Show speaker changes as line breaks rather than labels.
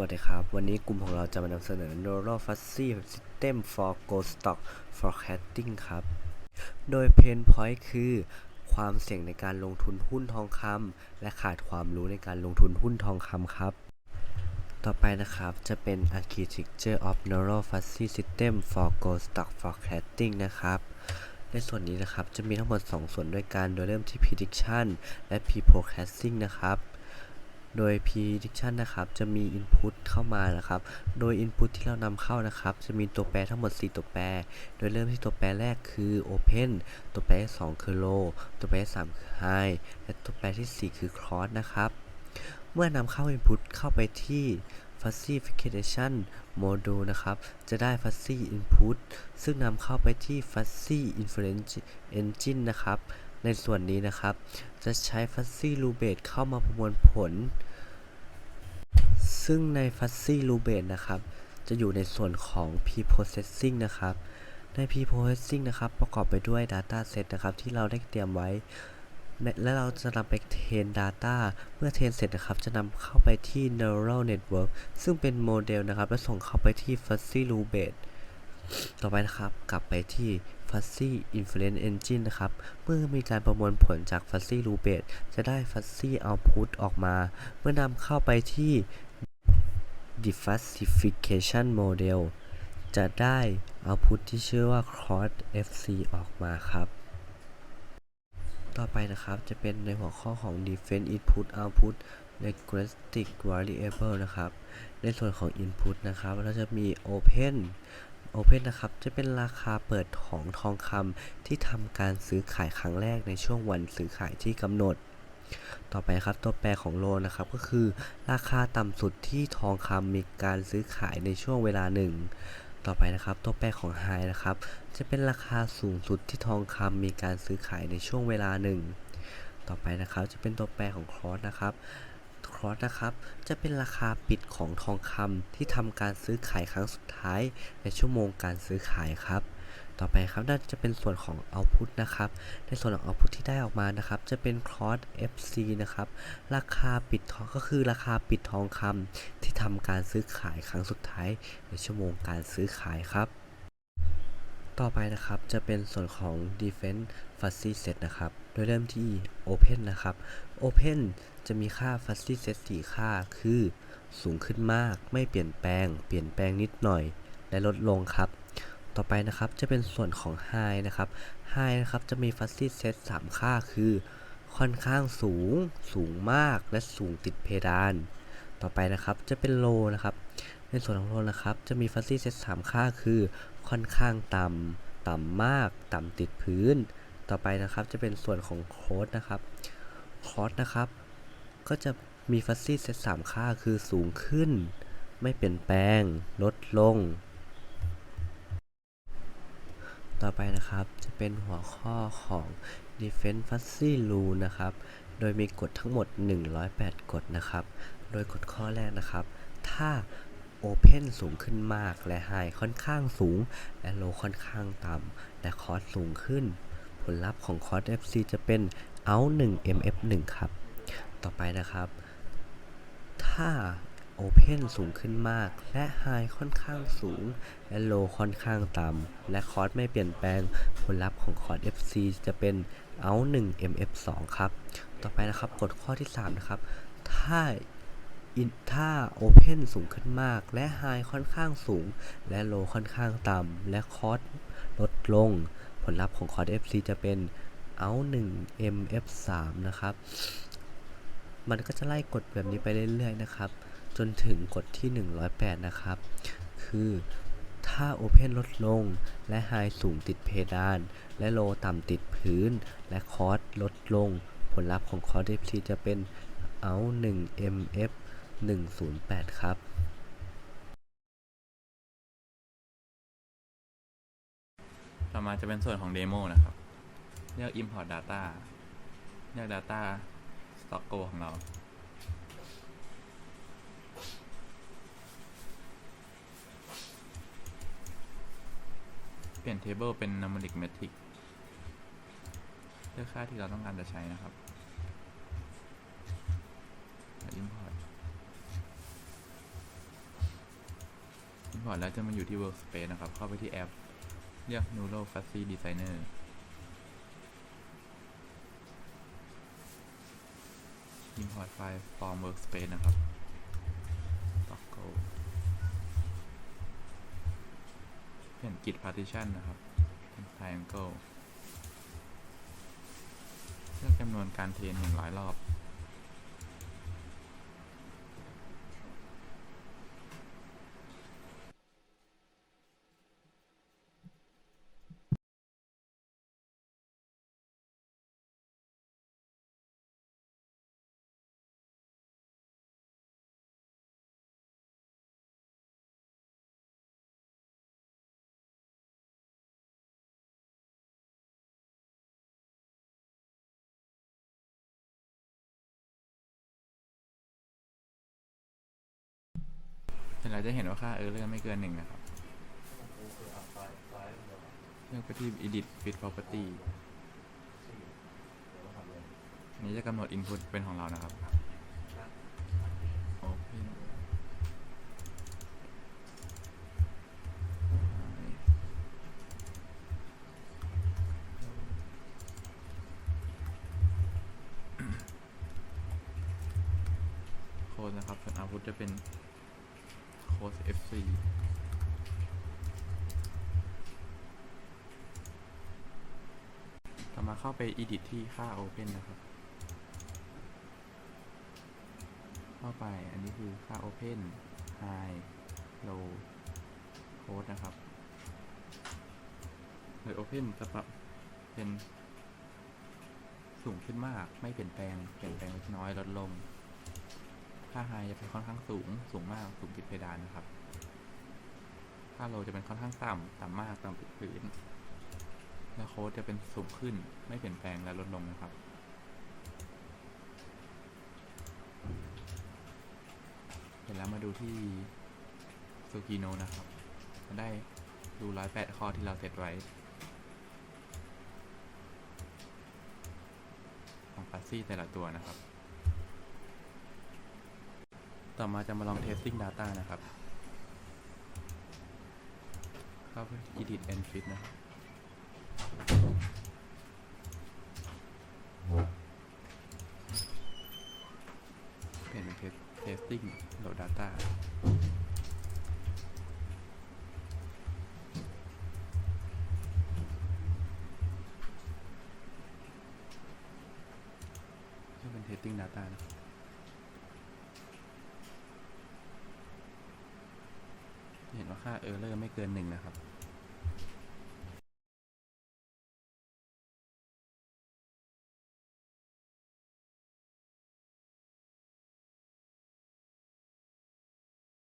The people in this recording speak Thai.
วัสดีครับ วันนี้กลุ่มของเราจะมานำเสนอ Neural Fuzzy System for Gold Stock Forecasting ครับ โดย Pain Point คือ ความเสี่ยงในการลงทุนหุ้นทองคำและขาดความรู้ในการลงทุนหุ้นทองคำครับ ต่อไปนะครับจะเป็น Architecture of Neural Fuzzy System for Gold Stock Forecasting นะครับในส่วนนี้นะครับจะมีทั้งหมด 2 ส่วนด้วยกัน โดยเริ่มที่ prediction และ pre-forecasting นะครับ โดย prediction นะครับจะมี input เข้ามานะครับ โดย input ที่เรานำเข้านะครับ จะมีตัวแปรทั้งหมด 4 ตัวแปร โดยเริ่มที่ตัวแปรแรกคือ open ตัวแปรที่2คือ low ตัวแปรที่3คือ high และตัวแปรที่ 4 คือ cross นะครับ เมื่อนำเข้า input เข้าไปที่ Fuzzification Module นะครับ จะได้ Fuzzy Input ซึ่งนำเข้าไปที่ Fuzzy Inference Engine นะครับ ในส่วนนี้นะครับ จะใช้ Fuzzy Rubate เข้ามาประมวลผล ซึ่งใน Fuzzy Rubate นะครับ จะอยู่ในส่วนของ Pre-processing นะครับ ใน Pre-processing นะครับ ประกอบไปด้วย Data Set นะครับ ที่เราได้เตรียมไว้ และเราจะนำไปเทรน Data เมื่อเทรนเสร็จนะครับ จะนำเข้าไปที่ Neural Network ซึ่งเป็นโมเดลนะครับ และส่งเข้าไปที่ Fuzzy Rubate ต่อไปนะครับ กลับไปที่ Fuzzy Inference Engine นะครับ เมื่อมีการประมวลผลจาก Fuzzy Rubate จะได้ Fuzzy Output ออกมา เมื่อนำเข้าไปที่ Diffusification Model จะได้ Output ที่ชื่อว่า Cross FC ออกมาครับ ต่อไปนะครับจะเป็นในหัวข้อของ Defense Input Output Linguistic Variable นะครับ ในส่วนของ Input นะครับ เราจะมี Open Open นะครับ จะเป็นราคาเปิดของทองคำที่ทำการซื้อขายครั้งแรกในช่วงวันซื้อขายที่กำหนด ต่อไปครับตัวแปรของโลนะครับก็คือ ราคาต่ำสุดที่ทองคำมีการซื้อขายในช่วงเวลาหนึ่งต่อไปนะครับตัวแปรของ High นะครับ จะเป็นราคาสูงสุดที่ทองคำมีการซื้อขายในช่วงเวลาหนึ่งต่อไปนะครับจะเป็นตัวแปรของ Cross นะครับ Cross นะครับ จะเป็นราคาปิดของทองคำที่ทำการซื้อขายครั้งสุดท้ายในชั่วโมงการซื้อขายครับ ต่อไปครับน่าจะเป็นส่วนของ Output นะครับ ในส่วนของ Output ที่ได้ออกมานะครับ จะเป็น Cross FC นะครับ ราคาปิดทองก็คือราคาปิดทองคำที่ทำการซื้อขายครั้งสุดท้ายในชั่วโมงการซื้อขายครับ ต่อไปนะครับจะเป็นส่วนของ Defense Fuzzy Set นะครับ โดยเริ่มที่ Open นะครับ Open จะมีค่า Fuzzy Set 4 ค่าคือ สูงขึ้นมาก ไม่เปลี่ยนแปลง เปลี่ยนแปลงนิดหน่อย และลดลงครับ ต่อไปนะครับจะเป็นส่วนของ High นะครับ High นะครับจะมี Fuzzy Set 3 ค่าคือ ค่อนข้างสูง สูงมาก และสูงติดเพดาน ต่อไปนะครับจะเป็น Low นะครับ ในส่วนของ Low นะครับ จะมี Fuzzy Set 3ค่าคือค่อนข้างต่ำต่ำมาก ต่ำติดพื้น ต่อไปนะครับจะเป็นส่วนของโค้ดนะครับโค้ดนะครับ ก็จะมีฟัซซี่เซต3ค่าคือสูงขึ้น ไม่เปลี่ยนแปลง ลดลง ต่อไปนะครับจะเป็นหัวข้อของ Defense Fuzzy Rule นะครับ โดยมีกฎทั้งหมด 108 กฎนะครับ โดยกฎข้อแรกนะครับ ถ้า Open สูงขึ้นมาก และ High ค่อนข้างสูง และ Low ค่อนข้างต่ำ และ Cost สูงขึ้น ผลลัพธ์ของ Cost FC จะเป็น Out 1 MF 1ครับ ต่อไปนะครับ ถ้า Open สูงขึ้นมาก และ High ค่อนข้างสูง และ Low ค่อนข้างต่ำ และ Cost ไม่เปลี่ยนแปลง ผลลัพธ์ของ Cost FC จะเป็น Out 1 MF 2ครับ ต่อไปนะครับกฎข้อที่ 3 นะครับ ถ้า in ถ้า Open สูงขึ้นมาก และ High ค่อนข้างสูง และ Low ค่อนข้างต่ำ และ Cost ลดลง ผลลัพธ์ของ Cost FC จะเป็น Out 1 MF 3 นะครับ มันก็จะไล่กฎแบบนี้ไปเรื่อยๆนะครับ จนถึงกฎที่ 108 นะครับ คือถ้า Open ลดลง และ High สูงติดเพดาน และ Low ต่ำติดพื้น และ Cost ลดลง ผลลัพธ์ของ Cost FC จะเป็น Out 1 MF 108 ครับ
ต่อมาจะเป็นส่วนของเดโมนะครับ เลือก import data เลือก data stock go ของเรา เปลี่ยน table เป็น numeric metric เลือกค่าที่เราต้องการจะใช้นะครับ import พอร์ตแล้วจะมาอยู่ที่ Workspace นะครับ เข้าไปที่แอปเรียก Neural Fuzzy Designer อินพอร์ไฟล์ from Workspace นะครับ Toggle เปลี่ยน Git Partition นะครับเป็น Triangle เลือกจำนวนการเทรน100 รอบ เสร็จแล้วจะเห็นว่าค่า error ไม่เกินหนึ่งนะครับเลือกไปที่ edit fit property อันนี้จะกำหนด input เป็นของเรานะครับ open โค้ดนะครับส่วน output จะเป็น โค้ด FC ต่อมาเข้าไป edit ที่ค่า open นะครับ เข้าไปอันนี้คือค่า open high low code นะครับโดย open จะปรับเป็นสูงขึ้นมาก ไม่เปลี่ยนแปลง เปลี่ยนแปลงเล็กน้อยลดลง ค่า high จะเป็นค่อนข้างสูง สูงมาก สูงติดเพดานนะครับ ค่า low จะเป็นค่อนข้างต่ำต่ำมาก ต่ำติดพื้น และโค้ดจะเป็นสูงขึ้น ไม่เปลี่ยนแปลงและลดลงนะครับ เสร็จแล้วมาดูที่ซูกิโนนะครับจะได้ดูร้อยแปดข้อที่เราเซตไว้ของฟัซซี่แต่ละตัวนะครับ ต่อมาจะมาลอง testing data นะครับ เข้าไป edit and fit นะครับเปลี่ยนเป็น test- testing load data จะเป็น testing data นะครับ ค่าเออร์เลอร์ไม่เกินหนึ่งนะครับ